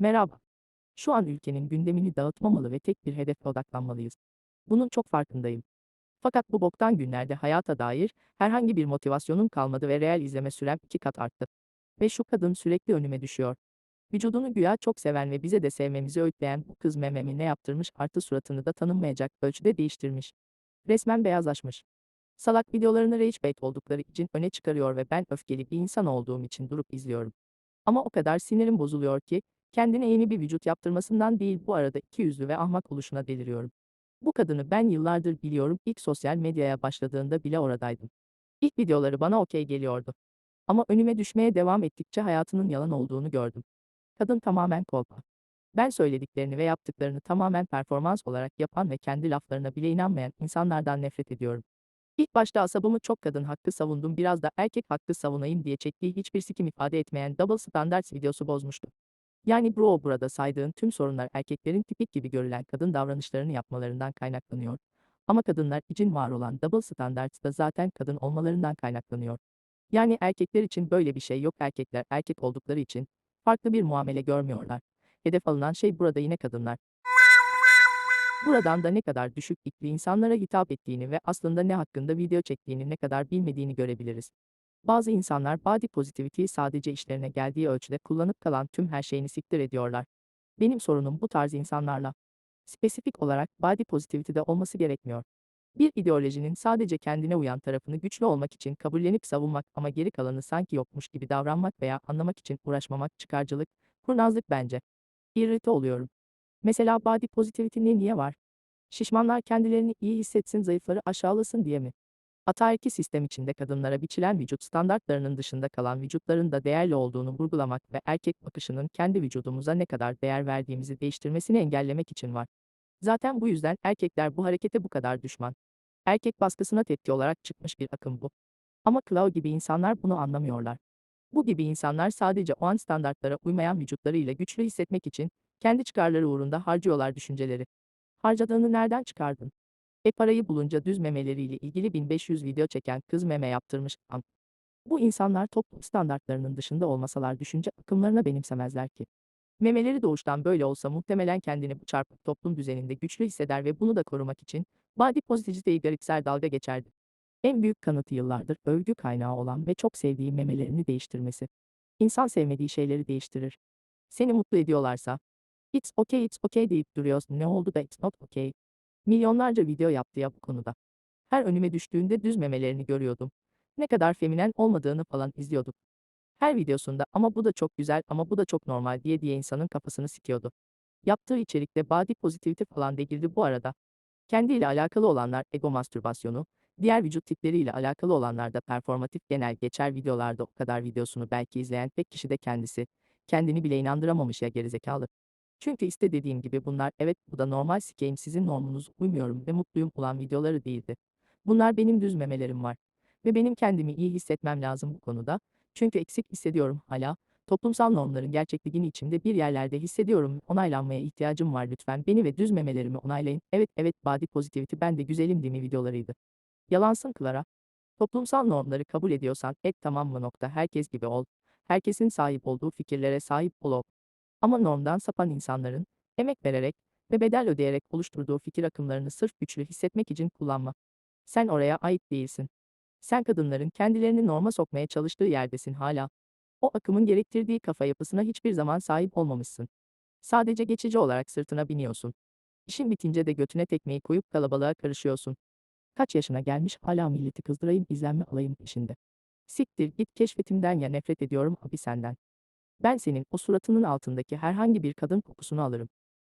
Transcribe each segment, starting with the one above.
Merhaba. Şu an ülkenin gündemini dağıtmamalı ve tek bir hedefe odaklanmalıyız. Bunun çok farkındayım. Fakat bu boktan günlerde hayata dair herhangi bir motivasyonum kalmadı ve reel izleme sürem iki kat arttı. Ve şu kadın sürekli önüme düşüyor. Vücudunu güya çok seven ve bize de sevmemizi öğütleyen bu kız mememi ne yaptırmış artı suratını da tanınmayacak ölçüde değiştirmiş. Resmen beyazlaşmış. Salak videolarını rage bait oldukları için öne çıkarıyor ve ben öfkeli bir insan olduğum için durup izliyorum. Ama o kadar sinirim bozuluyor ki, kendine yeni bir vücut yaptırmasından değil bu arada ikiyüzlü ve ahmak oluşuna deliriyorum. Bu kadını ben yıllardır biliyorum ilk sosyal medyaya başladığında bile oradaydım. İlk videoları bana okey geliyordu. Ama önüme düşmeye devam ettikçe hayatının yalan olduğunu gördüm. Kadın tamamen kolpa. Ben söylediklerini ve yaptıklarını tamamen performans olarak yapan ve kendi laflarına bile inanmayan insanlardan nefret ediyorum. İlk başta asabımı çok kadın hakkı savundum biraz da erkek hakkı savunayım diye çektiği hiçbir sikim ifade etmeyen double standards videosu bozmuştu. Yani bro burada saydığın tüm sorunlar erkeklerin tipik gibi görülen kadın davranışlarını yapmalarından kaynaklanıyor. Ama kadınlar için var olan double standards da zaten kadın olmalarından kaynaklanıyor. Yani erkekler için böyle bir şey yok erkekler erkek oldukları için farklı bir muamele görmüyorlar. Hedef alınan şey burada yine kadınlar. Buradan da ne kadar düşük ikli insanlara hitap ettiğini ve aslında ne hakkında video çektiğini ne kadar bilmediğini görebiliriz. Bazı insanlar body positivity'yi sadece işlerine geldiği ölçüde kullanıp kalan tüm her şeyini siktir ediyorlar. Benim sorunum bu tarz insanlarla. Spesifik olarak body positivity'de olması gerekmiyor. Bir ideolojinin sadece kendine uyan tarafını güçlü olmak için kabullenip savunmak ama geri kalanı sanki yokmuş gibi davranmak veya anlamak için uğraşmamak çıkarcılık, kurnazlık bence. İrrite oluyorum. Mesela body positivity'nin niye var? Şişmanlar kendilerini iyi hissetsin, zayıfları aşağılasın diye mi? Ataerki sistem içinde kadınlara biçilen vücut standartlarının dışında kalan vücutların da değerli olduğunu vurgulamak ve erkek bakışının kendi vücudumuza ne kadar değer verdiğimizi değiştirmesini engellemek için var. Zaten bu yüzden erkekler bu harekete bu kadar düşman. Erkek baskısına tepki olarak çıkmış bir akım bu. Ama Clau gibi insanlar bunu anlamıyorlar. Bu gibi insanlar sadece o an standartlara uymayan vücutlarıyla güçlü hissetmek için kendi çıkarları uğrunda harcıyorlar düşünceleri. Harcadığını nereden çıkardın? E parayı bulunca düz memeleriyle ilgili 1500 video çeken kız meme yaptırmış. Bu insanlar toplum standartlarının dışında olmasalar düşünce akımlarına benimsemezler ki. Memeleri doğuştan böyle olsa muhtemelen kendini bu çarpık toplum düzeninde güçlü hisseder ve bunu da korumak için body positiviteyi garipser dalga geçerdi. En büyük kanıtı yıllardır övgü kaynağı olan ve çok sevdiği memelerini değiştirmesi. İnsan sevmediği şeyleri değiştirir. Seni mutlu ediyorlarsa, it's okay it's okay deyip duruyorsun ne oldu da it's not okay. Milyonlarca video yaptı ya bu konuda. Her önüme düştüğünde düz memelerini görüyordum. Ne kadar feminen olmadığını falan izliyorduk. Her videosunda ama bu da çok güzel ama bu da çok normal diye diye insanın kafasını sikiyordu. Yaptığı içerikte body positivity falan değildi bu arada. Kendiyle alakalı olanlar ego mastürbasyonu, diğer vücut tipleriyle alakalı olanlar da performatif genel geçer videolarda o kadar videosunu belki izleyen tek kişi de kendisi. Kendini bile inandıramamış ya gerizekalı. Çünkü iste dediğim gibi bunlar evet bu da normal sikeyim sizin normunuz uymuyorum ve mutluyum olan videoları değildi. Bunlar benim düz memelerim var. Ve benim kendimi iyi hissetmem lazım bu konuda. Çünkü eksik hissediyorum hala. Toplumsal normların gerçekliğini içimde bir yerlerde hissediyorum. Onaylanmaya ihtiyacım var lütfen. Beni ve düz memelerimi onaylayın. Evet evet body positivity ben de güzelim değil mi videolarıydı. Yalansın Clara. Toplumsal normları kabul ediyorsan et tamam mı nokta herkes gibi ol. Herkesin sahip olduğu fikirlere sahip ol. Ama normdan sapan insanların, emek vererek ve bedel ödeyerek oluşturduğu fikir akımlarını sırf güçlü hissetmek için kullanma. Sen oraya ait değilsin. Sen kadınların kendilerini norma sokmaya çalıştığı yerdesin hala. O akımın gerektirdiği kafa yapısına hiçbir zaman sahip olmamışsın. Sadece geçici olarak sırtına biniyorsun. İşin bitince de götüne tekmeyi koyup kalabalığa karışıyorsun. Kaç yaşına gelmiş hala milleti kızdırayım izlenme alayım peşinde. Siktir git keşfetimden ya nefret ediyorum abi senden. Ben senin o suratının altındaki herhangi bir kadın kokusunu alırım.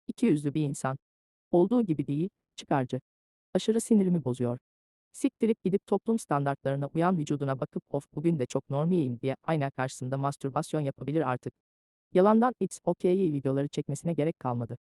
İki yüzlü bir insan. Olduğu gibi değil, çıkarcı. Aşırı sinirimi bozuyor. Siktirip gidip toplum standartlarına uyan vücuduna bakıp of bugün de çok normiyim diye ayna karşısında mastürbasyon yapabilir artık. Yalandan it's okay videoları çekmesine gerek kalmadı.